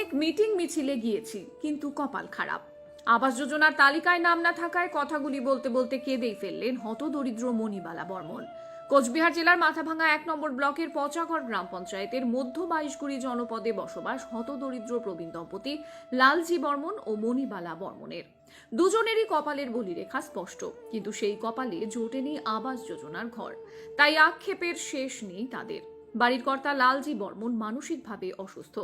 অনেক মিটিং মিছিলে গিয়েছি, কিন্তু কপাল খারাপ। আবাস যোজনার তালিকায় নাম না থাকায় কথাগুলি বলতে বলতে কেঁদেই ফেললেন হতদরিদ্র মণিবালা বর্মন। কোচবিহার জেলার মাথাভাঙা এক নম্বর ব্লকের পচাগড় গ্রাম পঞ্চায়েতের মধ্য বাইশগুড়ি জনপদে বসবাস হতদরিদ্র প্রবীণ দম্পতি লালজি বর্মন ও মণিবালা বর্মনের। দুজনেরই কপালের বলিরেখা স্পষ্ট, কিন্তু সেই কপালে জোটেনি আবাস যোজনার ঘর। তাই আক্ষেপের শেষ নেই তাদের। বাড়ির কর্তা লালজি বর্মন মানসিকভাবে অসুস্থ।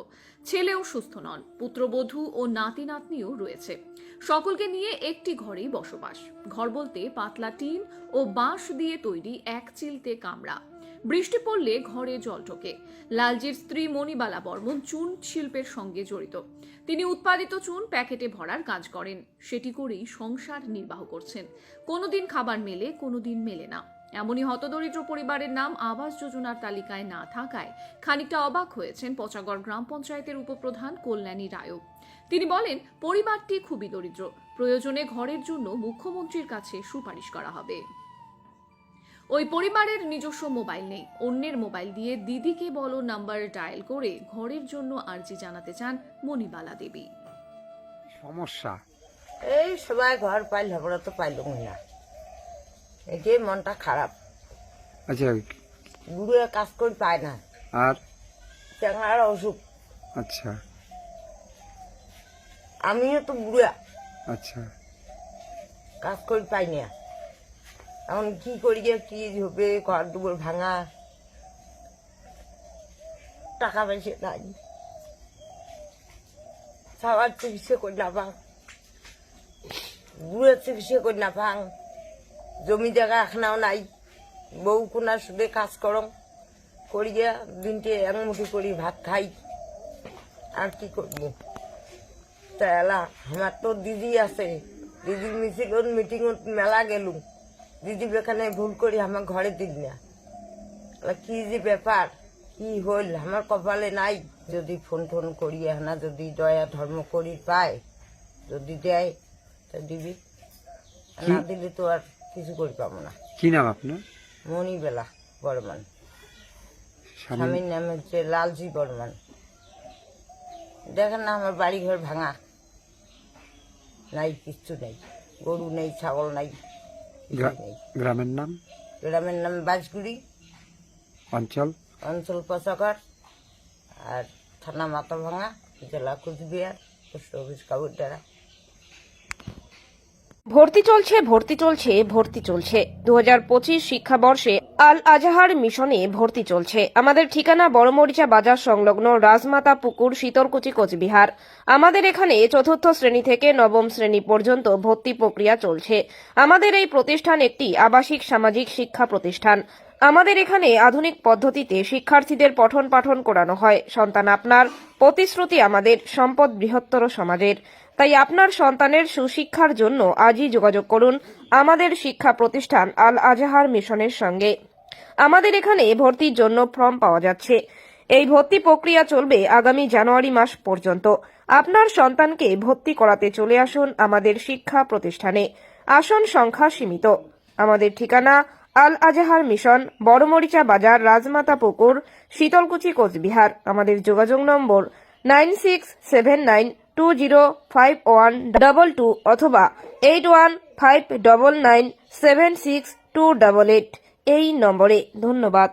ছেলেও সুস্থ নন, পুত্রবধূ ও নাতি নাতনিও রয়েছে। সকলকে নিয়ে একটি ঘরেই বসবাস। ঘর বলতে পাতলা টিন ও বাঁশ দিয়ে তৈরি এক চিলতে কামরা। বৃষ্টি পড়লে ঘরে জল ঢোকে। লালজির স্ত্রী মণিবালা বর্মন চুন শিল্পের সঙ্গে জড়িত। তিনি উৎপাদিত চুন প্যাকেটে ভরার কাজ করেন। সেটি করেই সংসার নির্বাহ করছেন। কোনোদিন খাবার মেলে, কোনোদিন মেলে না। এমনই হতদরিদ্র পরিবারের নাম আবাস যোজনার তালিকায় না থাকায় খানিকটা অবাক হয়েছেন পচাগড় গ্রাম পঞ্চায়েতের উপপ্রধান কল্যাণী রায়ক তিনি বলেন পরিবারটি খুবই দরিদ্র। প্রয়োজনে ঘরের জন্য মুখ্যমন্ত্রীর কাছে সুপারিশ করা হবে। ওই পরিবারের নিজস্ব মোবাইল নেই। অন্যের মোবাইল দিয়ে দিদিকে বলো নাম্বার ডায়াল করে ঘরের জন্য আর্জি জানাতে চান মণিবালা দেবী। সমস্যা? এই সবাই ঘর পাইল আমরা তো পাইলাম না। এটাই মনটা খারাপ। আচ্ছা বুড়ো কাজ করে পায় না। আর? চ্যাংড়ার অসুখ। আচ্ছা। আমিও তো বুড়া আচ্ছা। কাজ করে পাই না। এখন কি করি কি হবে ঘর দুপুর ভাঙা। টাকা পয়সা নাই। সবার চিকিৎসা করি না পাং। বুড়োর চিকিৎসা করি না পাং। জমি জায়গা এখনাও নাই। বউ কোনা সুদে কাজ করম করিয়া দিনটে এক মুঠি করি ভাত খাই। আর কি করব? তা এলা আমার তো দিদি আছে। দিদির মিছিল মিটিং মেলা গেলু। দিদি এখানে ভুল করি আমার ঘরে দিল না। এলা কি যে ব্যাপার? কি হইল? আমার কপালে নাই। যদি ফোন টোন করি না যদি দয়া ধর্ম করি পায় যদি দেয় তা দিবি। না দিলে তো আর কিছু করি পাবো না। কি নাম আপনার? মণিবেলা বর্মান। স্বামী স্বামীর নাম হচ্ছে লালজি বর্মান। দেখেন না আমার বাড়ি ঘর ভাঙা। নাই কিচ্ছু নেই। গরু নেই ছাগল নাই গ্রামের নাম? গ্রামের নাম বাজগুড়ি অঞ্চল? অঞ্চল পচাকর আর থানা মাথা ভাঙা জেলা কুচবিহার পোস্ট অফিস কাবুরডারা ভর্তি চলছে ভর্তি চলছে ভর্তি চলছে। দু হাজার পঁচিশ শিক্ষাবর্ষে আল আজাহার মিশনে ভর্তি চলছে। আমাদের ঠিকানা বড়মরিচা বাজার সংলগ্ন রাজমাতা পুকুর, শীতলকুচি, কোচবিহার। আমাদের এখানে চতুর্থ শ্রেণি থেকে নবম শ্রেণি পর্যন্ত ভর্তি প্রক্রিয়া চলছে। আমাদের এই প্রতিষ্ঠান একটি আবাসিক সামাজিক শিক্ষা প্রতিষ্ঠান। আমাদের এখানে আধুনিক পদ্ধতিতে শিক্ষার্থীদের পঠন পাঠন করানো হয়। সন্তান আপনার, প্রতিশ্রুতি আমাদের, সম্পদ বৃহত্তর সমাজের। তাই আপনার সন্তানের সুশিক্ষার জন্য আজই যোগাযোগ করুন আমাদের শিক্ষা প্রতিষ্ঠান আল আজাহার মিশনের সঙ্গে। আমাদের এখানে ভর্তির জন্য ফর্ম পাওয়া যাচ্ছে। এই ভর্তি প্রক্রিয়া চলবে আগামী জানুয়ারি মাস পর্যন্ত। আপনার সন্তানকে ভর্তি করাতে চলে আসুন আমাদের শিক্ষা প্রতিষ্ঠানে। আসন সংখ্যা সীমিত। আমাদের ঠিকানা আল আজাহার মিশন, বড়মরিচা বাজার, রাজমাতা পুকুর, শীতলকুচি, কোচবিহার। আমাদের যোগাযোগ number nine six seven nine two zero five one double two অথবা eight one five double nine seven six two double eight এই নম্বরে ধন্যবাদ।